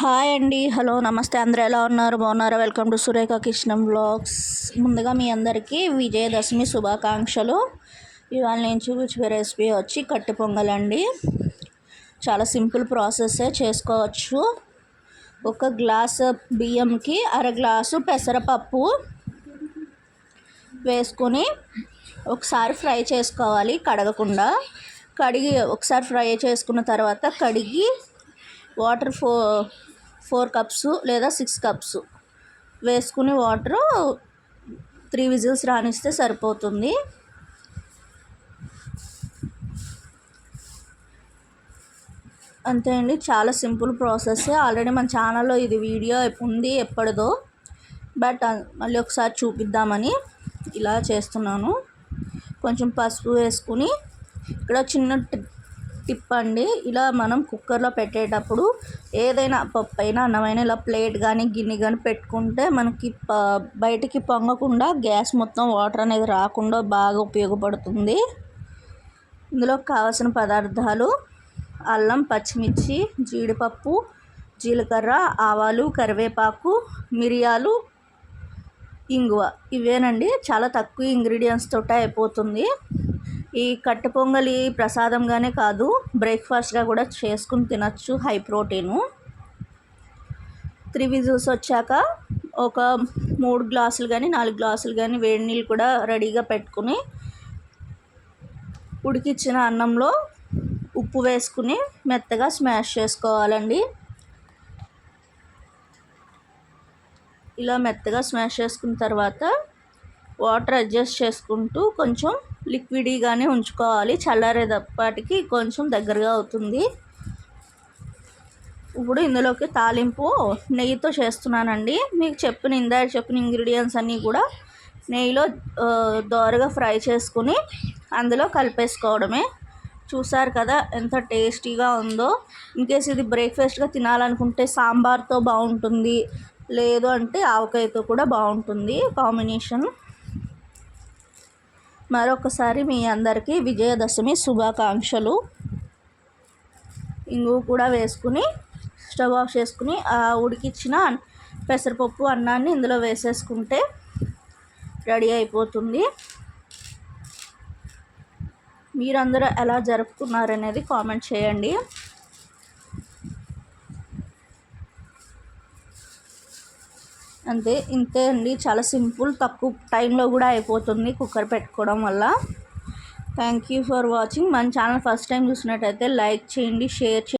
Hi అండి. Hello నమస్తే. అందరూ ఎలా ఉన్నారు? బాగున్నారా? Welcome to Surekha Krishnam blogs ముందుగా మీ అందరికీ విజయదశమి శుభాకాంక్షలు. ఇవాళ నేను చూపించే రెసిపీ వచ్చి కట్టు పొంగల్ అండి. చాలా సింపుల్ ప్రాసెస్సే చేసుకోవచ్చు. ఒక గ్లాస్ బియ్యంకి అర గ్లాసు పెసరపప్పు వేసుకొని ఒకసారి ఫ్రై చేసుకోవాలి కడగకుండా. కడిగి ఒకసారి ఫ్రై చేసుకున్న తర్వాత కడిగి వాటర్ ఫో ఫోర్ కప్స్ లేదా సిక్స్ కప్స్ వేసుకుని వాటరు త్రీ విజిల్స్ రానిస్తే సరిపోతుంది. అంతే అండి చాలా సింపుల్ ప్రాసెస్. ఆల్రెడీ మన ఛానల్లో ఇది వీడియో ఉంది ఎప్పటిదో. బట్ మళ్ళీ ఒకసారి చూపిద్దామని ఇలా చేస్తున్నాను. కొంచెం పసుపు వేసుకుని ఇక్కడ చిన్న టిప్ అండి ఇలా మనం కుక్కర్లో పెట్టేటప్పుడు ఏదైనా పప్పు అయినా అన్నమైనా ఇలా ప్లేట్ కానీ గిన్నె కానీ పెట్టుకుంటే మనకి ప బయటికి పొంగకుండా గ్యాస్ మొత్తం వాటర్ అనేది రాకుండా బాగా ఉపయోగపడుతుంది. ఇందులో కావాల్సిన పదార్థాలు అల్లం పచ్చిమిర్చి జీడిపప్పు జీలకర్ర ఆవాలు కరివేపాకు మిరియాలు ఇంగువ. ఇవేనండి. చాలా తక్కువ ఇంగ్రీడియంట్స్ అయిపోతుంది. ఈ కట్టె పొంగలి ప్రసాదంగానే కాదు బ్రేక్ఫాస్ట్గా కూడా చేసుకుని తినచ్చు హై ప్రోటీను. త్రీ విజిల్స్ వచ్చాక ఒక మూడు గ్లాసులు కానీ నాలుగు గ్లాసులు కానీ వేడి నీళ్ళు కూడా రెడీగా పెట్టుకుని ఉడికిచ్చిన అన్నంలో ఉప్పు వేసుకుని మెత్తగా స్మాష్ చేసుకోవాలండి. ఇలా మెత్తగా స్మాష్ చేసుకున్న తర్వాత వాటర్ అడ్జస్ట్ చేసుకుంటూ కొంచెం లిక్విడీగానే ఉంచుకోవాలి. చల్లారేటప్పటికి కొంచెం దగ్గరగా అవుతుంది. ఇప్పుడు ఇందులోకి తాలింపు నెయ్యితో చేస్తున్నానండి. మీకు చెప్పిన ఇందాక చెప్పిన ఇంగ్రీడియంట్స్ అన్నీ కూడా నెయ్యిలో దోరగా ఫ్రై చేసుకుని అందులో కలిపేసుకోవడమే. చూసారు కదా ఎంత టేస్టీగా ఉందో. ఇన్కేస్ ఇది బ్రేక్ఫాస్ట్గా తినాలనుకుంటే సాంబార్తో బాగుంటుంది. లేదు అంటే ఆవకాయతో కూడా బాగుంటుంది కాంబినేషన్. మరొకసారి మీ అందరికీ విజయదశమి శుభాకాంక్షలు. ఇంగు కూడా వేసుకుని స్టవ్ ఆఫ్ చేసుకుని ఆ ఉడికిచ్చిన పెసరపప్పు అన్నాన్ని ఇందులో వేసేసుకుంటే రెడీ అయిపోతుంది. మీరందరూ ఎలా జరుపుకున్నారనేది కామెంట్ చేయండి. అంతే ఇంతే అండి. చాలా సింపుల్ తక్కువ టైంలో కూడా అయిపోతుంది కుక్కర్ పెట్టుకోవడం వల్ల. థ్యాంక్ యూ ఫర్ వాచింగ్ మన ఛానల్ ఫస్ట్ టైం చూసినట్టయితే లైక్ చేయండి షేర్ చేయండి.